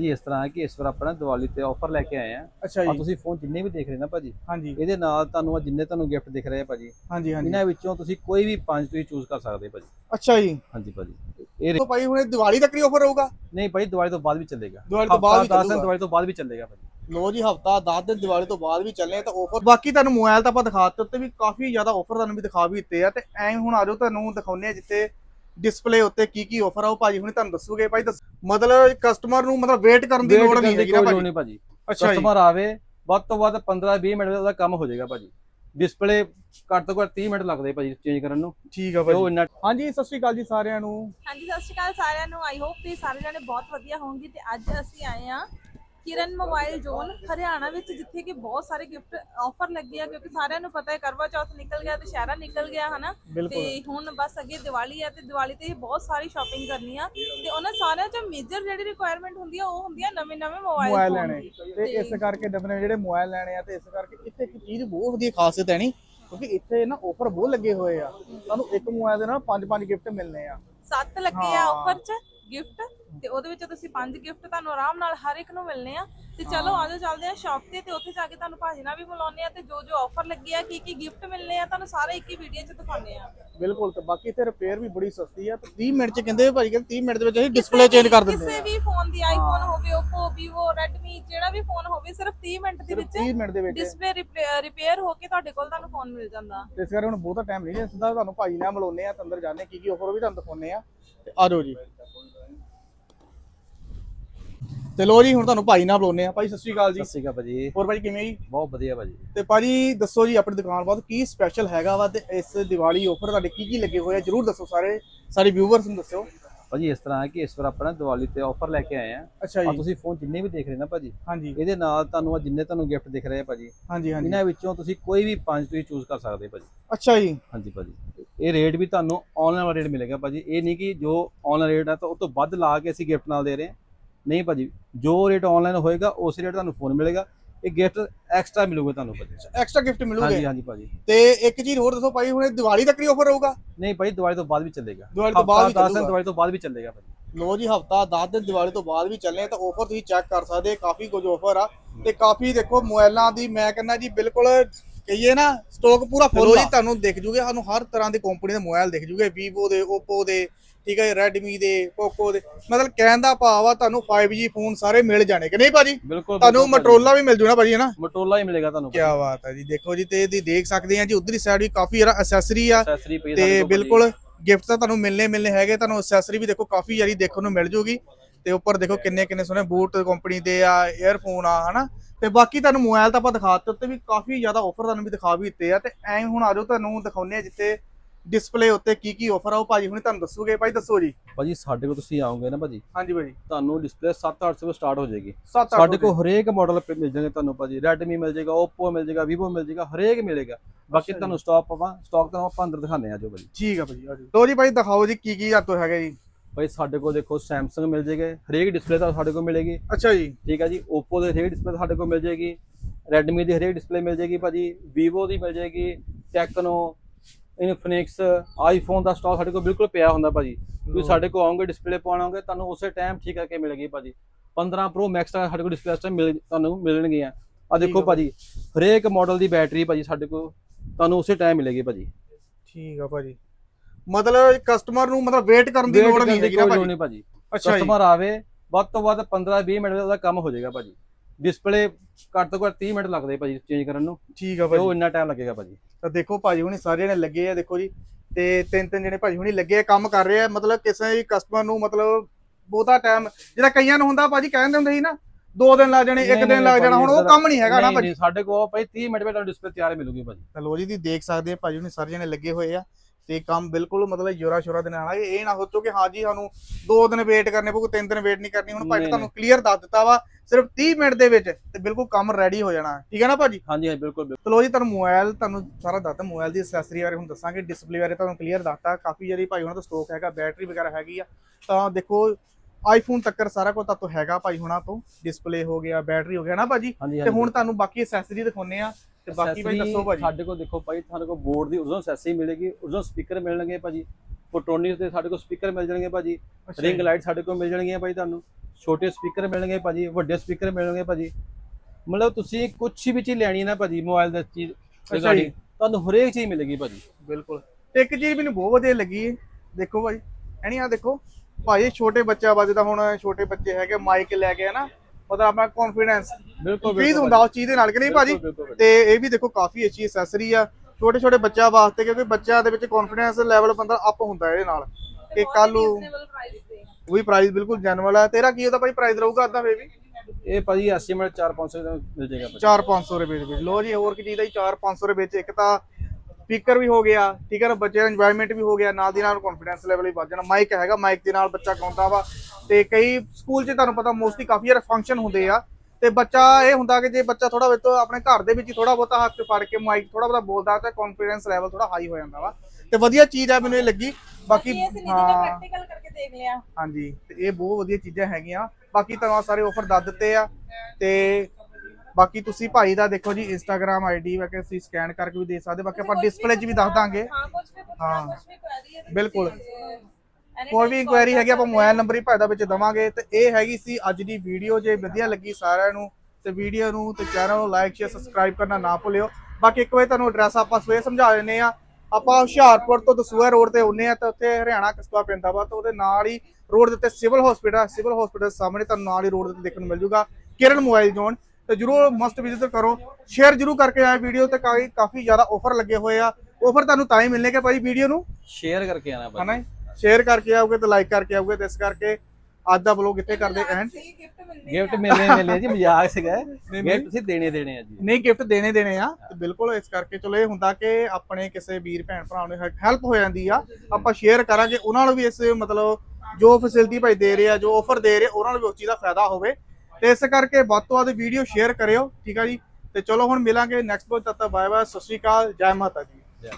ਜੀ ਇਸ ਤਰ੍ਹਾਂ ਹੈ ਕਿ ਇਸ ਵਾਰ ਆਪਣਾ ਦੀਵਾਲੀ ਤੇ ਆਫਰ ਲੈ ਕੇ ਆਏ ਆ ਅੱਛਾ ਆ ਜੀ ਤੁਸੀਂ ਫੋਨ ਜਿੰਨੇ ਵੀ ਦੇਖ ਰਹੇ ਨਾ ਭਾਜੀ ਹਾਂਜੀ। ਇਹਦੇ ਨਾਲ ਤੁਹਾਨੂੰ ਆ ਜਿੰਨੇ ਤੁਹਾਨੂੰ ਗਿਫਟ ਦਿਖ ਰਹੇ ਆ ਭਾਜੀ ਹਾਂਜੀ ਹਾਂਜੀ। ਇਹਨਾਂ ਵਿੱਚੋਂ ਤੁਸੀਂ ਕੋਈ ਵੀ ਪੰਜ ਤੁਸੀਂ ਚੂਜ਼ ਕਰ ਸਕਦੇ ਭਾਜੀ। ਅੱਛਾ ਜੀ। ਹਾਂਜੀ ਭਾਜੀ। ਇਹ ਤੋਂ ਭਾਈ ਹੁਣ ਦੀਵਾਲੀ ਤੱਕ ਹੀ ਆਫਰ ਰਹੂਗਾ ਨਹੀਂ ਭਾਜੀ ਦੀਵਾਲੀ ਤੋਂ ਬਾਅਦ ਵੀ ਚੱਲੇਗਾ। ਦੀਵਾਲੀ ਤੋਂ ਬਾਅਦ ਵੀ ਚੱਲੂਗਾ। ਦੀਵਾਲੀ ਤੋਂ ਬਾਅਦ ਵੀ ਚੱਲੇਗਾ ਭਾਜੀ। ਲੋ ਜੀ ਹਫਤਾ 10 ਦਿਨ ਦੀਵਾਲੀ ਤੋਂ ਬਾਅਦ ਵੀ ਚੱਲਣੇ ਆ ਤਾਂ ਆਫਰ ਬਾਕੀ ਤੁਹਾਨੂੰ ਮੋਬਾਈਲ ਤਾਂ ਆਪਾਂ ਦਿਖਾਤੇ ਉੱਤੇ ਵੀ ਕਾਫੀ ਜ਼ਿਆਦਾ ਆਫਰ ਤੁਹਾਨੂੰ ਵੀ ਦਿਖਾ ਵੀ ਦਿੱਤੇ ਆ ਤੇ ਐਂ ਹੁਣ ਆਜੋ ਤੁਹਾਨੂੰ ਦਿਖਾਉਂਦੇ ਆ ਜਿੱਤੇ ਡਿਸਪਲੇ ਉੱਤੇ ਕੀ ਕੀ ਆਫਰ ਆ ਉਹ ਭਾਜੀ ਹੁਣੇ ਤੁਹਾਨੂੰ ਦੱਸੂਗੇ। ਭਾਈ ਦੱਸ ਮਤਲਬ ਕਸਟਮਰ ਨੂੰ ਮਤਲਬ ਵੇਟ ਕਰਨ ਦੀ ਲੋੜ ਨਹੀਂ ਹੈਗੀ ਨਾ ਭਾਜੀ। ਨਹੀਂ ਭਾਜੀ। ਅੱਛਾ ਜੀ। ਕਸਟਮਰ ਆਵੇ ਵੱਧ ਤੋਂ ਵੱਧ 15 20 ਮਿੰਟ ਦਾ ਕੰਮ ਹੋ ਜਾਏਗਾ ਭਾਜੀ। ਡਿਸਪਲੇ ਘੱਟ ਤੋਂ ਘੱਟ 30 ਮਿੰਟ ਲੱਗਦੇ ਭਾਜੀ ਚੇਂਜ ਕਰਨ ਨੂੰ। ਠੀਕ ਆ ਤੇ ਉਹ ਭਾਜੀ ਇੰਨਾ ਹਾਂਜੀ ਸਤਿ ਸ਼੍ਰੀ ਅਕਾਲ ਜੀ ਸਾਰਿਆਂ ਨੂੰ। ਹਾਂਜੀ ਸਤਿ ਸ਼੍ਰੀ ਅਕਾਲ ਸਾਰਿਆਂ ਨੂੰ। ਆਈ ਹੋਪ ਤੁਸੀਂ ਸਾਰੇ ਜਣੇ ਬਹੁਤ ਵਧੀਆ ਹੋਵੋਗੇ ਤੇ ਅੱਜ ਅਸੀਂ ਆਏ ਆ ਕਿਰਨ ਮੋਬਾਈਲ ਜ਼ੋਨ ਹਰਿਆਣਾ ਵਿੱਚ ਜਿੱਥੇ ਕਿ ਬਹੁਤ ਸਾਰੇ ਗਿਫਟ ਆਫਰ ਲੱਗੇ ਆ ਕਿਉਂਕਿ ਸਾਰਿਆਂ ਨੂੰ ਪਤਾ ਹੈ ਕਰਵਾ ਚੌਥ ਨਿਕਲ ਗਿਆ ਦੁਸ਼ਹਿਰਾ ਨਿਕਲ ਗਿਆ ਹਨਾ? ਤੇ ਹੁਣ ਬਸ ਅੱਗੇ ਦੀਵਾਲੀ ਹੈ ਤੇ ਦੀਵਾਲੀ ਤੇ ਬਹੁਤ ਸਾਰੀ ਸ਼ਾਪਿੰਗ ਕਰਨੀ ਆ। ਤੇ ਉਹਨਾਂ ਸਾਰਿਆਂ ਚੋਂ ਮੇਜਰ ਜਿਹੜੀ ਰਿਕੁਆਇਰਮੈਂਟ ਹੁੰਦੀ ਆ ਉਹ ਹੁੰਦੀ ਆ ਨਵੇਂ ਨਵੇਂ ਮੋਬਾਈਲ ਲੈਣੇ। ਤੇ ਇਸ ਕਰਕੇ ਡਬਨੇ ਜਿਹੜੇ ਮੋਬਾਈਲ ਲੈਣੇ ਆ ਤੇ ਇਸ ਕਰਕੇ ਇੱਥੇ ਇੱਕ ਚੀਜ਼ ਬਹੁਤ ਵਧੀਆ ਖਾਸੀਅਤ ਹੈ ਨਹੀਂ ਕਿਉਂਕਿ ਇੱਥੇ ਨਾ ਆਫਰ ਬਹੁਤ ਲੱਗੇ ਹੋਏ ਆ। ਤੁਹਾਨੂੰ ਇੱਕ ਮੋਬਾਈਲ ਦੇ ਨਾਲ ਪੰਜ ਪੰਜ ਗਿਫਟ ਮਿਲਨੇ ਆ। ਸੱਤ ਲੱਗੇ ਆ। ਆਫਰ 'ਚ ਗਿਫਟ ਤੇ ਉਹਦੇ ਵਿੱਚ ਤੁਸੀਂ ਪੰਜ ਗਿਫਟ ਤੁਹਾਨੂੰ ਆਰਾਮ ਨਾਲ ਹਰ ਇੱਕ ਨੂੰ ਮਿਲਨੇ ਆ। ਤੇ ਚਲੋ ਆਜੋ ਚੱਲਦੇ ਆ ਸ਼ਾਪ ਤੇ ਤੇ ਉੱਥੇ ਜਾ ਕੇ ਤੁਹਾਨੂੰ ਭਾਜੀ ਨਾਲ ਵੀ ਮਿਲਾਉਂਦੇ ਆ ਤੇ ਜੋ ਜੋ ਆਫਰ ਲੱਗੇ ਆ ਕੀ ਕੀ ਗਿਫਟ ਮਿਲਨੇ ਆ ਤੁਹਾਨੂੰ ਸਾਰੇ ਇੱਕ ਹੀ ਵੀਡੀਓ 'ਚ ਦਿਖਾਉਂਦੇ ਆ। ਬਿਲਕੁਲ ਤੇ ਬਾਕੀ ਇੱਥੇ ਰਿਪੇਅਰ ਵੀ ਬੜੀ ਸਸਤੀ ਆ। ਤੇ 30 ਮਿੰਟ ਚ ਕਹਿੰਦੇ ਭਾਜੀ ਕਹਿੰਦੇ 30 ਮਿੰਟ ਦੇ ਵਿੱਚ ਅਸੀਂ ਡਿਸਪਲੇ ਚੇਂਜ ਕਰ ਦਿੰਦੇ ਕਿਸੇ ਆ। ਵੀ ਫੋਨ ਦੀ ਆਈਫੋਨ ਹੋਵੇ Oppo Vivo Redmi ਜਿਹੜਾ ਵੀ ਫੋਨ ਹੋਵੇ ਸਿਰਫ 30 ਮਿੰਟ ਦੇ ਵਿੱਚ 30 ਮਿੰਟ ਦੇ ਵਿੱਚ। ਡਿਸਪਲੇ ਰਿਪੇਅਰ ਹੋ ਕੇ ਤੁਹਾਡੇ ਕੋਲ ਤੁਹਾਨੂੰ ਫੋਨ ਮਿਲ ਜਾਂਦਾ। ਤੇ ਇਸ ਕਰਕੇ ਹੁਣ ਬਹੁਤਾ ਟਾਈਮ ਨਹੀਂ ਹੈ ਸਿੱਧਾ ਤੁਹਾਨੂੰ ਭਾਜੀ ਨਾਲ ਮਿਲਾਉਂਦੇ ਆ ਤੇ ਅੰਦਰ ਜਾਂਦੇ ਕੀ ਕੀ ਆਫਰ ਵੀ ਤੁਹਾਨੂੰ ਦਿਖਾਉਂਦੇ ਆ। ਤੇ ਆ ਜਾਓ ਜੀ। ਤੇ ਲੋ ਜੀ ਹੁਣ ਤੁਹਾਨੂੰ ਭਾਜੀ ਨਾਲ ਮਿਲਾਉਂਦੇ ਆ ਭਾਈ ਸਤਿ ਸ਼੍ਰੀ ਅਕਾਲ ਜੀ। ਸਤਿ ਸ਼੍ਰੀ ਅਕਾਲ ਭਾਜੀ। ਹੋਰ ਭਾਜੀ ਕਿਵੇਂ ਜੀ? ਬਹੁਤ ਵਧੀਆ ਭਾਜੀ। ਤੇ ਭਾਜੀ ਦੱਸੋ ਜੀ ਆਪਣੀ ਦੁਕਾਨ ਬਾਅਦ ਕੀ ਸਪੈਸ਼ਲ ਹੈਗਾ ਵਾ ਤੇ ਇਸ ਦੀਵਾਲੀ ਆਫਰ ਤੁਹਾਡੇ ਕੀ ਕੀ ਲੱਗੇ ਹੋਏ ਆ? ਜਰੂਰ ਦੱਸੋ ਸਾਰੇ ਸਾਰੇ ਵਿਊਵਰਸ ਨੂੰ ਦੱਸਿਓ ਭਾਜੀ ਇਸ ਤਰ੍ਹਾਂ ਹੈ ਕਿ ਇਸ ਵਾਰ ਆਪਣਾ ਦੀਵਾਲੀ ਤੇ ਆਫਰ ਲੈ ਕੇ ਆਏ ਆ। ਅੱਛਾ ਆ ਜੀ ਤੁਸੀਂ ਫੋਨ ਜਿੰਨੇ ਵੀ ਦੇਖ ਰਹੇ ਨਾ ਭਾਜੀ ਹਾਂਜੀ। ਇਹਦੇ ਨਾਲ ਤੁਹਾਨੂੰ ਆ ਜਿੰਨੇ ਤੁਹਾਨੂੰ ਗਿਫਟ ਦਿਖ ਰਹੇ ਆ ਭਾਜੀ ਹਾਂਜੀ ਹਾਂਜੀ। ਇਹਨਾਂ ਵਿੱਚੋਂ ਤੁਸੀਂ ਕੋਈ ਵੀ ਪੰਜ ਤੁਸੀਂ ਚੂਜ਼ ਕਰ ਸਕਦੇ ਭਾਜੀ। ਅੱਛਾ ਜੀ। ਹਾਂਜੀ ਭਾਜੀ। ਇਹ ਰੇਟ ਵੀ ਤੁਹਾਨੂੰ ਆਨਲਾਈਨ ਰੇਟ ਮਿਲੇਗਾ ਭਾਜੀ। ਇਹ ਨਹੀਂ ਕਿ ਜੋ ਆਨਲਾਈਨ ਰੇਟ ਹੈ ਤਾਂ ਉਹ ਤੋਂ ਵੱਧ ਲਾ ਕੇ ਅਸੀਂ ਗਿਫਟ ਨਾਲ ਦੇ ਰਹੇ ਹਾਂ। ਨਹੀਂ ਭਾਜੀ ਜੋ ਰੇਟ ਆਨਲਾਈਨ ਹੋਏਗਾ ਉਸ ਰੇਟ ਤੁਹਾਨੂੰ ਫੋਨ ਮਿਲੇਗਾ। ਇਹ ਗਿਫਟ ਐਕਸਟਰਾ ਮਿਲੂਗਾ ਤੁਹਾਨੂੰ ਭਾਜੀ। ਐਕਸਟਰਾ ਗਿਫਟ ਮਿਲੂਗੇ? ਹਾਂਜੀ ਹਾਂਜੀ ਭਾਜੀ। ਤੇ ਇੱਕ ਚੀਜ਼ ਹੋਰ ਦੱਸੋ ਭਾਈ ਹੁਣ ਇਹ ਦੀਵਾਲੀ ਤੱਕ ਹੀ ਆਫਰ ਰਹੂਗਾ ਨਹੀਂ ਭਾਜੀ ਦੀਵਾਲੀ ਤੋਂ ਬਾਅਦ ਵੀ ਚੱਲੇਗਾ। ਦੀਵਾਲੀ ਤੋਂ ਬਾਅਦ ਵੀ ਚੱਲੂਗਾ। ਦੀਵਾਲੀ ਤੋਂ ਬਾਅਦ ਵੀ ਚੱਲੇਗਾ ਭਾਜੀ। ਲੋ ਜੀ ਹਫਤਾ 10 ਦਿਨ ਦੀਵਾਲੀ ਤੋਂ ਬਾਅਦ ਵੀ ਚੱਲਣੇ ਆ ਤਾਂ ਆਫਰ ਤੁਸੀਂ ਚੈੱਕ ਕਰ ਸਕਦੇ ਕਾਫੀ ਕੁਝ ਆਫਰ ਆ। ਤੇ ਕਾਫੀ ਦੇਖੋ ਮੋਬਾਈਲਾਂ ਦੀ ਮੈਂ ਕਹਿੰਦਾ ਜੀ ਬਿਲਕੁਲ ਕਹੀਏ ਨਾ ਸਟਾਕ ਪੂਰਾ ਫੁੱਲ ਜੀ ਤੁਹਾਨੂੰ ਦਿਖ ਜੂਗੇ ਸਾਨੂੰ ਹਰ ਤਰ੍ਹਾਂ ਦੀ ਕੰਪਨੀ ਦੇ ਮੋਬਾਈਲ ਦਿਖ ਜੂਗੇ Vivo ਦੇ Oppo ਦੇ ਠੀਕ ਹੈ Redmi ਦੇ Poco ਦੇ। ਮਤਲਬ ਕਹਿਣ ਦਾ ਭਾਵ ਆ ਤੁਹਾਨੂੰ 5G ਫੋਨ ਸਾਰੇ ਮਿਲ ਜਾਣੇ ਕਿ ਨਹੀਂ ਭਾਜੀ? ਬਿਲਕੁਲ ਤੁਹਾਨੂੰ ਮਟਰੋਲਾ ਵੀ ਮਿਲ ਜੂਣਾ ਭਾਜੀ ਹੈ ਨਾ ਮਟੋਲਾ ਹੀ ਮਿਲੇਗਾ ਤੁਹਾਨੂੰ ਕੀ ਬਾਤ ਹੈ ਜੀ। ਦੇਖੋ ਜੀ ਤੇ ਇਹਦੀ ਦੇਖ ਸਕਦੇ ਆ ਜੀ ਉਧਰਲੀ ਸਾਈਡ ਵੀ ਕਾਫੀ ਯਾਰ ਐਕਸੈਸਰੀ ਆ। ਤੇ ਬਿਲਕੁਲ ਗਿਫਟ ਤਾਂ ਤੁਹਾਨੂੰ ਮਿਲਨੇ ਮਿਲਨੇ ਹੈਗੇ ਤੁਹਾਨੂੰ ਐਕਸੈਸਰੀ ਵੀ ਦੇਖੋ ਕਾਫੀ ਯਾਰੀ ਦੇਖਣ ਨੂੰ ਮਿਲ ਜੂਗੀ। ਤੇ ਉੱਪਰ ਦੇਖੋ ਕਿੰਨੇ ਕਿੰਨੇ ਸੋਹਣੇ ਬੂਟ ਕੰਪਨੀ ਦੇ ਆ 에ਅਰਫੋਨ ਆ ਹਨਾ? ਤੇ ਬਾਕੀ ਤੁਹਾਨੂੰ ਮੋਬਾਈਲ ਤਾਂ ਆਪਾਂ ਦਿਖਾਤੇ ਉੱਤੇ ਵੀ ਕਾਫੀ ਜ਼ਿਆਦਾ ਆਫਰ ਤੁਹਾਨੂੰ ਵੀ ਦਿਖਾ ਵੀ ਦਿੱਤੇ ਆ। ਤੇ ਐਂ ਹੁਣ ਆਜੋ ਤੁਹਾਨੂੰ ਦਿਖਾਉਂਦੇ ਆ ਜਿੱਥੇ ਡਿਸਪਲੇ ਉੱਤੇ ਕੀ ਕੀ ਆਫਰ ਆ ਉਹ ਭਾਜੀ ਹੁਣੇ ਤੁਹਾਨੂੰ ਦੱਸੂਗੇ। ਭਾਈ ਦੱਸੋ ਜੀ। ਭਾਜੀ ਸਾਡੇ ਕੋਲ ਤੁਸੀਂ ਆਓਗੇ ਨਾ ਭਾਜੀ। ਹਾਂਜੀ ਭਾਜੀ। ਤੁਹਾਨੂੰ ਡਿਸਪਲੇ 7-8 ਤੋਂ ਸਟਾਰਟ ਹੋ ਜਾਏਗੀ। 7 ਸਾਡੇ ਕੋਲ ਹਰੇਕ ਮਾਡਲ ਮਿਲ ਜਾਣਗੇ ਤੁਹਾਨੂੰ ਭਾਜੀ। Redmi ਮਿਲ ਜਾਏਗਾ Oppo ਮਿਲ ਜਾਏਗਾ Vivo ਮਿਲ ਜਾਏਗਾ ਹਰੇਕ ਮਿਲੇਗਾ। ਬਾਕੀ। ਤੁਹਾਨੂੰ ਸਟਾਕ ਆਪਾਂ ਸਟਾਕ ਤੁਹਾਨੂੰ ਆਪਾਂ ਅੰਦਰ ਦਿਖਾਉਂਦੇ ਆ ਜੋ ਭਾਜੀ। ਠੀਕ ਆ ਭਾਜੀ ਆਜੋ ਲੋ ਜੀ ਭਾਈ ਦਿਖਾਓ ਜੀ ਕੀ ਕੀ ਆਤੋ ਹੈਗਾ ਜੀ। ਭਾਈ ਸਾਡੇ ਕੋਲ ਦੇਖੋ Samsung ਮਿਲ ਜਾਏਗਾ। ਹਰੇਕ ਡਿਸਪਲੇ ਤਾਂ ਸਾਡੇ ਕੋਲ ਮਿਲੇਗੀ। ਅੱਛਾ ਜੀ। ਠੀਕ ਹੈ ਜੀ Oppo ਦੇ ਹਰੇਕ ਡਿਸਪਲੇ ਸਾਡੇ ਕੋਲ ਮਿਲ ਜਾਏਗੀ। Redmi ਦੀ ਹਰੇਕ ਡਿਸਪਲੇ ਮਿਲ ਜਾਏਗੀ ਭਾਜੀ। Vivo ਦੀ ਮਿਲ ਜਾਏਗੀ। Tecno Infinix iPhone ਦਾ ਸਟਾਕ ਸਾਡੇ ਕੋਲ ਬਿਲਕੁਲ ਪਿਆ ਹੁੰਦਾ ਭਾਜੀ। ਤੁਸੀਂ ਸਾਡੇ ਕੋਲ ਆਓਗੇ ਡਿਸਪਲੇ ਪਾਉਣਗੇ ਤੁਹਾਨੂੰ ਉਸੇ ਟਾਈਮ ਠੀਕ ਕਰਕੇ ਮਿਲੇਗੀ ਭਾਜੀ। 15 Pro Max ਤੱਕ ਸਾਡੇ ਕੋਲ ਡਿਸਪਲੇ ਟਾਈਮ ਮਿਲ ਤੁਹਾਨੂੰ ਮਿਲਣਗੀਆਂ। ਆ ਦੇਖੋ ਭਾਜੀ ਹਰੇਕ ਮਾਡਲ ਦੀ ਬੈਟਰੀ ਭਾਜੀ ਸਾਡੇ ਕੋਲ ਤੁਹਾਨੂੰ ਉਸੇ ਟਾਈਮ ਮਿਲੇਗੀ ਭਾਜੀ। ਠੀਕ ਆ ਭਾਜੀ। ਮਤਲਬ ਕਸਟਮਰ ਨੂੰ ਮਤਲਬ ਵੇਟ ਕਰਨ ਦੀ ਲੋੜ ਨਹੀਂ ਦੀ ਹੈਗੀ ਨਾ ਭਾਜੀ। ਕਸਟਮਰ ਆਵੇ ਵੱਧ ਤੋਂ ਵੱਧ 15 20 ਮਿੰਟ ਦਾ ਕੰਮ ਹੋ ਜਾਏਗਾ ਭਾਜੀ। ਡਿਸਪਲੇ ਘੱਟ ਤੋਂ ਘੱਟ 30 ਮਿੰਟ ਲੱਗਦੇ ਭਾਜੀ ਚੇਂਜ ਕਰਨ ਨੂੰ। ਠੀਕ ਆ ਤੇ ਉਹ ਭਾਜੀ ਇੰਨਾ ਟਾਈਮ ਲੱਗੇਗਾ ਭਾਜੀ। ਤਾਂ ਦੇਖੋ ਭਾਜੀ ਹੁਣੀ ਸਾਰੇ ਜਣੇ ਲੱਗੇ ਆ ਦੇਖੋ ਜੀ। ਤੇ ਤਿੰਨ ਤਿੰਨ ਜਣੇ ਭਾਜੀ ਹੁਣੀ ਲੱਗੇ ਆ ਕੰਮ ਕਰ ਰਹੇ ਆ। ਮਤਲਬ ਕਿਸੇ ਵੀ ਕਸਟਮਰ ਨੂੰ ਮਤਲਬ ਬਹੁਤਾ ਟਾਈਮ ਜਿਹੜਾ ਕਈਆਂ ਨੂੰ ਹੁੰਦਾ ਭਾਜੀ ਕਹਿੰਦੇ ਹੁੰਦੇ ਸੀ ਨਾ ਦੋ ਦਿਨ ਲੱਗ ਜਾਣੇ ਇੱਕ ਨਹੀਂ, ਦਿਨ ਲੱਗ ਜਾਣਾ ਹੁਣ ਉਹ ਭਾਜੀ, ਕੰਮ ਨਹੀਂ ਹੈਗਾ ਨਾ ਨਹੀਂ, ਭਾਜੀ। ਨਹੀਂ, ਸਾਡੇ ਕੋਲ ਭਾਈ 30 ਮਿੰਟ ਵਿੱਚ ਤੁਹਾਨੂੰ ਡਿਸਪਲੇ ਤਿਆਰ ਮਿਲੂਗੀ ਭਾਜੀ। ਤਾਂ ਲੋ ਜੀ ਦੀ ਦੇਖ ਸਕਦੇ ਆ ਭਾਜੀ ਹੁਣੀ ਸਾਰੇ ਜਣੇ ਲੱਗੇ ਹੋਏ ਆ। ਤੇ ਕੰਮ ਬਿਲਕੁਲ ਮਤਲਬ ਜੋਰਾ ਸ਼ੋਰਾ ਦੇ ਨਾਲ ਆ। ਇਹ ਨਾ ਸੋਚੋ ਕਿ ਹਾਂਜੀ ਸਾਨੂੰ ਦੋ ਦਿਨ ਵੇਟ ਕਰਨੇ ਪਊ ਤਿੰਨ ਦਿਨ ਵੇਟ ਨਹੀਂ ਕਰਨੀ। ਹੁਣ ਭਾਜੀ ਨਹੀਂ, ਤੁਹਾਨੂੰ ਕਲੀਅਰ ਦੱਸ ਦਿੱਤਾ ਵਾ ਸਿਰਫ 30 ਮਿੰਟ ਦੇ ਵਿੱਚ ਤੇ ਬਿਲਕੁਲ ਕੰਮ ਰੈਡੀ ਹੋ ਜਾਣਾ। ਠੀਕ ਹੈ ਨਾ ਭਾਜੀ? ਹਾਂਜੀ ਹਾਂਜੀ ਬਿਲਕੁਲ ਬਿਲਕੁਲ। ਚਲੋ ਜੀ ਤੁਹਾਨੂੰ ਮੋਬਾਈਲ ਤੁਹਾਨੂੰ ਸਾਰਾ ਦੱਸਤਾ ਮੋਬਾਈਲ ਦੀ ਐਕਸੈਸਰੀ ਬਾਰੇ ਹੁਣ ਦੱਸਾਂਗੇ ਡਿਸਪਲੇ ਬਾਰੇ ਤੁਹਾਨੂੰ ਕਲੀਅਰ ਦੱਸਤਾ। ਕਾਫੀ ਜਿਹੜੀ ਭਾਈ ਉਹਨਾਂ ਦਾ ਸਟਾਕ ਹੈਗਾ ਬੈਟਰੀ ਵਗੈਰਾ ਹੈਗੀ ਆ। ਤਾਂ ਦੇਖੋ ਆਈਫੋਨ ਤੱਕਰ ਸਾਰਾ ਕੁਝ ਤੁਹਾਨੂੰ ਹੈਗਾ ਭਾਈ ਹੁਣਾਂ ਤੋਂ। ਡਿਸਪਲੇ ਹੋ ਗਿਆ ਬੈਟਰੀ ਹੋ ਗਿਆ ਨਾ ਭਾਜੀ? ਤੇ ਹੁਣ ਤੁਹਾਨੂੰ ਬਾਕੀ ਐਕਸੈਸਰੀ ਦਿਖਾਉਨੇ ਆ ਤੇ ਬਾਕੀ ਭਾਈ ਦੱਸੋ ਭਾਜੀ। ਸਾਡੇ ਕੋਲ ਦੇਖੋ ਭਾਈ ਤੁਹਾਨੂੰ ਕੋਲ ਬੋਰਡ ਦੀ ਉਦੋਂ ਐਕਸੈਸਰੀ ਮਿਲੇਗੀ ਉਦੋਂ ਸਪੀਕਰ ਮਿਲਣਗੇ ਭਾਜੀ। ਫੋਟੋਨਿਕਸ ਦੇ ਸਾਡੇ ਕੋਲ ਸਪੀਕਰ ਮਿਲ ਜਾਣਗੇ ਭਾਜੀ। ਰਿੰਗ। ਲਾਈਟ ਸਾਡੇ ਕੋਲ ਮਿਲ ਜਾਣਗੀਆਂ ਭਾਜੀ ਤੁਹਾਨੂੰ। ਛੋਟੇ ਸਪੀਕਰ ਮਿਲਣਗੇ ਭਾਜੀ ਵੱਡੇ ਸਪੀਕਰ ਮਿਲਣਗੇ ਭਾਜੀ। ਮਤਲਬ ਤੁਸੀਂ ਕੁਝ ਵੀ ਚੀਜ਼ ਲੈਣੀ ਹੈ ਨਾ ਭਾਜੀ ਮੋਬਾਈਲ ਦਾ ਚੀਜ਼ regarding, ਤੁਹਾਨੂੰ ਹਰੇਕ ਚੀਜ਼ ਮਿਲੇਗੀ ਭਾਜੀ। ਬਿਲਕੁਲ। ਤੇ ਇੱਕ ਚੀਜ਼ ਮੈਨੂੰ ਬਹੁਤ ਵਧੀਆ ਲੱਗੀ ਹੈ ਦੇਖੋ ਭਾਈ ਐਣੀ ਆ ਦੇਖੋ ਭਾਈ ਛੋਟੇ ਬੱਚਾ ਵਾ ਜਿੱਦਾਂ ਹੁਣ ਛੋਟੇ ਬੱਚੇ ਹੈਗੇ ਮਾਈਕ ਲੈ ਕੇ ਹਨਾ ਮਤਲਬ ਆਪਣਾ ਕੌਨਫੀਡੈਂਸ ਬਿਲਕੁਲ ਫੀਲ ਹੁੰਦਾ ਉਸ ਚੀਜ਼ ਦੇ ਨਾਲ ਕਿ ਨਹੀਂ ਭਾਜੀ। ਤੇ ਇਹ ਵੀ ਦੇਖੋ ਕਾਫੀ ਅੱਛੀ ਐਕਸੈਸਰੀ ਆ। ਛੋਟੇ ਛੋਟੇ ਬੱਚਿਆਂ ਵਾਸਤੇ ਕਿਉਂਕਿ ਬੱਚਿਆਂ ਦੇ ਵਿੱਚ ਕੌਨਫੀਡੈਂਸ ਲੈਵਲ ਬੰਦਾ ਅਪ ਹੁੰਦਾ ਇਹਦੇ ਨਾਲ। ਕਿ ਕੱਲ ਨੂੰ ਉਹ ਵੀ ਪ੍ਰਾਈਸ ਬਿਲਕੁਲ ਜੈਨੂਅਲ ਹੈ ਤੇਰਾ ਕੀ ਉਹਦਾ ਭਾਈ ਪ੍ਰਾਈਸ ਰਹੂਗਾ ਅੱਧਾ ਫੇ ਵੀ ਇਹ ਭਾਜੀ ਐਸਟੀਮੇਟ 4-500 ਦਾ ਮਿਲ ਜਾਏਗਾ ਭਾਜੀ। 4-500 ਰੁਪਏ ਦੇ ਵਿੱਚ। ਲੋ ਜੀ ਹੋਰ ਕੀ ਚੀਜ਼ ਦਾ ਜੀ 4-500 ਰੁਪਏ ਚ ਇੱਕ ਤਾਂ ਸਪੀਕਰ ਵੀ ਹੋ ਗਿਆ ਠੀਕ ਹੈ ਨਾ? ਬੱਚੇ ਦਾ ਇੰਜੋਇਮੈਂਟ ਵੀ ਹੋ ਗਿਆ ਨਾਲ ਦੀ ਨਾਲ ਕੌਨਫੀਡੈਂਸ ਲੈਵਲ ਵੀ ਵੱਧ ਜਾਣਾ। ਮਾਈਕ ਹੈਗਾ ਮਾਈਕ ਦੇ ਨਾਲ ਬੱਚਾ ਗਾਉਂਦਾ ਵਾ। ਤੇ ਕਈ ਸਕੂਲ 'ਚ ਤੁਹਾਨੂੰ ਪਤਾ ਮੋਸਟਲੀ ਕਾਫੀ ਸਾਰੇ ਫੰਕਸ਼ਨ ਹੁੰਦੇ ਆ। ਤੇ ਬੱਚਾ ਇਹ ਹੁੰਦਾ ਕਿ ਜੇ ਬੱਚਾ ਥੋੜਾ ਵਿੱਚ ਆਪਣੇ ਘਰ ਦੇ ਵਿੱਚ ਹੀ ਥੋੜਾ ਬਹੁਤਾ ਹੱਥ ਫੜ ਕੇ ਮਾਈਕ ਥੋੜਾ ਬਹੁਤਾ ਬੋਲਦਾ ਤਾਂ ਕੌਨਫੀਡੈਂਸ ਲੈਵਲ ਥੋੜਾ ਹਾਈ ਹੋ ਜਾਂਦਾ ਵਾ। ਤੇ ਵਧੀਆ ਚੀਜ਼ ਆ ਮੈਨੂੰ ਇਹ ਲੱਗੀ ਬਾਕੀ ਇਹ ਅਸੀਂ ਨੀਦੀ ਨੇ ਹਾਂ। ਪ੍ਰੈਕਟੀਕਲ ਕਰਕੇ ਦੇਖ ਲਿਆ। ਹਾਂਜੀ ਤੇ ਇਹ ਬਹੁਤ ਵਧੀਆ ਚੀਜ਼ਾਂ ਹੈਗੀਆਂ। ਬਾਕੀ ਤੁਹਾਨੂੰ ਆਹ ਸਾਰੇ ਆਫਰ ਦੱਸ ਦਿੱਤੇ ਆ। ਤੇ ਬਾਕੀ ਤੁਸੀਂ ਭਾਈ ਦਾ ਦੇਖੋ ਜੀ ਇੰਸਟਾਗ੍ਰam ਆਈਡੀ ਵਾ ਕੇ ਤੁਸੀਂ ਸਕੈਨ ਕਰਕੇ ਵੀ ਦੇ ਸਕਦੇ ਬਾਕੀ ਆਪਾਂ ਡਿਸਪਲੇ 'ਚ ਵੀ ਦੱਸ ਦਾਂਗੇ। ਹਾਂ ਕੁਝ ਵੀ ਪੁੱਛਣਾ ਹਾਂ। ਕੁਝ ਵੀ ਕੁਐਰੀ ਹੈ ਤੇ ਬਿਲਕੁਲ। ਕੋਈ ਵੀ ਇਨਕੁਆਇਰੀ ਹੈਗੀ ਆਪਾਂ ਮੋਬਾਈਲ ਨੰਬਰ ਹੀ ਭਾਈ ਦਾ ਵਿੱਚ ਦਵਾਂਗੇ ਤੇ ਇਹ ਹੈਗੀ ਸੀ ਅੱਜ ਦੀ ਵੀਡੀਓ ਜੇ ਵਧੀਆ ਲੱਗੀ ਸਾਰਿਆਂ ਨੂੰ ਤੇ ਵੀਡੀਓ ਨੂੰ ਤੇ ਚੈਨਲ ਨੂੰ ਲਾਈਕ ਸ਼ੇਅਰ ਸਬਸਕ੍ਰਾਈਬ ਕਰਨਾ ਨਾ ਭੁੱਲਿਓ। ਬਾਕੀ ਇੱਕ ਵਾਰ ਤੁਹਾਨੂੰ ਐਡਰੈਸ ਆਪਾਂ ਸਵੇਰ ਸਮਝਾ ਦਿੰਨੇ ਆ ਆਪਾਂ ਹੁਸ਼ਿਆਰਪੁਰ ਤੋਂ ਦਸੂਆ ਰੋਡ ਤੇ ਹੁੰਨੇ ਆ ਤੇ ਉੱਥੇ ਹਰਿਆਣਾ ਕਸਬਾ ਪੈਂਦਾ ਵਾ ਤੇ ਉਹਦੇ ਨਾਲ ਹੀ ਰੋਡ ਦੇ ਉੱਤੇ ਸਿਵਲ ਹਸਪੀਟਲ ਸਿਵਲ ਹਸਪੀਟਲ ਸਾਹਮਣੇ ਤੁਹਾਨੂੰ ਨਾਲ ਹੀ ਰੋਡ ਦੇ ਉੱਤੇ ਦੇਖਣ ਨੂੰ ਮਿਲ ਜੂਗਾ ਕਿਰਨ ਮੋਬਾਈਲ ਜ਼ੋਨ ਤੇ ਜਰੂਰ ਮਸਟ ਵਿਜ਼ਿਟ ਕਰੋ। ਸ਼ੇਅਰ ਜਰੂਰ ਕਰਕੇ ਆਏ ਵੀਡੀਓ ਤੇ ਕਾਫੀ ਕਾਫੀ ਜ਼ਿਆਦਾ ਆਫਰ ਲੱਗੇ ਹੋਏ ਆ। ਆਫਰ ਤੁਹਾਨੂੰ ਤਾਂ ਹੀ ਮਿਲਣਗੇ ਭਾਈ ਵੀਡੀਓ ਨੂੰ? ਸ਼ੇਅਰ ਕਰਕੇ ਆਣਾ ਹਨਾ ਸ਼ੇਅਰ ਕਰਕੇ ਆਓਗੇ ਤੇ ਲਾਈਕ ਕਰਕੇ ਆਓਗੇ ਤੇ ਇਸ ਕਰਕੇ ਅੱਜ ਦਾ ਬਲੌਗ ਇੱਥੇ ਕਰਦੇ ਐਂਡ ਗਿਫਟ ਮਿਲਨੇ ਮਿਲਨੇ ਜੀ ਮਜ਼ਾਕ ਸੀਗਾ। ਨਹੀਂ। ਗਿਫਟ ਤੁਸੀਂ ਦੇਣੇ ਦੇਣੇ ਆ ਜੀ। ਨਹੀਂ ਗਿਫਟ ਦੇਣੇ ਦੇਣੇ ਆ। ਤੇ ਬਿਲਕੁਲ ਇਸ ਕਰਕੇ ਚਲੋ ਇਹ ਹੁੰਦਾ ਕਿ ਆਪਣੇ ਕਿਸੇ ਵੀਰ ਭੈਣ ਭਰਾ ਨੂੰ ਹੈਲਪ ਹੋ ਜਾਂਦੀ ਆ। ਆਪਾਂ ਸ਼ੇਅਰ ਕਰਾਂਗੇ ਉਹਨਾਂ ਨੂੰ ਵੀ ਇਸ ਮਤਲਬ ਜੋ ਫੈਸਿਲਿਟੀ ਭਾਈ ਦੇ ਰਹੇ ਆ ਜੋ ਆਫਰ ਦੇ ਰਹੇ ਉਹਨਾਂ ਨੂੰ ਵੀ ਉਸ ਚੀਜ਼ ਦਾ ਫਾਇਦਾ ਹੋਵੇ। ਤੇ ਇਸ ਕਰਕੇ ਵੱਧ ਤੋਂ ਵੱਧ ਵੀਡੀਓ ਸ਼ੇਅਰ ਕਰਿਓ ਠੀਕ ਆ ਜੀ? ਤੇ ਚਲੋ ਹੁਣ ਮਿਲਾਂਗੇ ਨੈਕਸਟ ਬਲੌਗ ਤੱਕ ਬਾਏ ਬਾਏ ਸਤਿ ਸ਼੍ਰੀ ਅਕਾਲ ਜੈ ਮਾਤਾ ਦੀ। ਜੈ।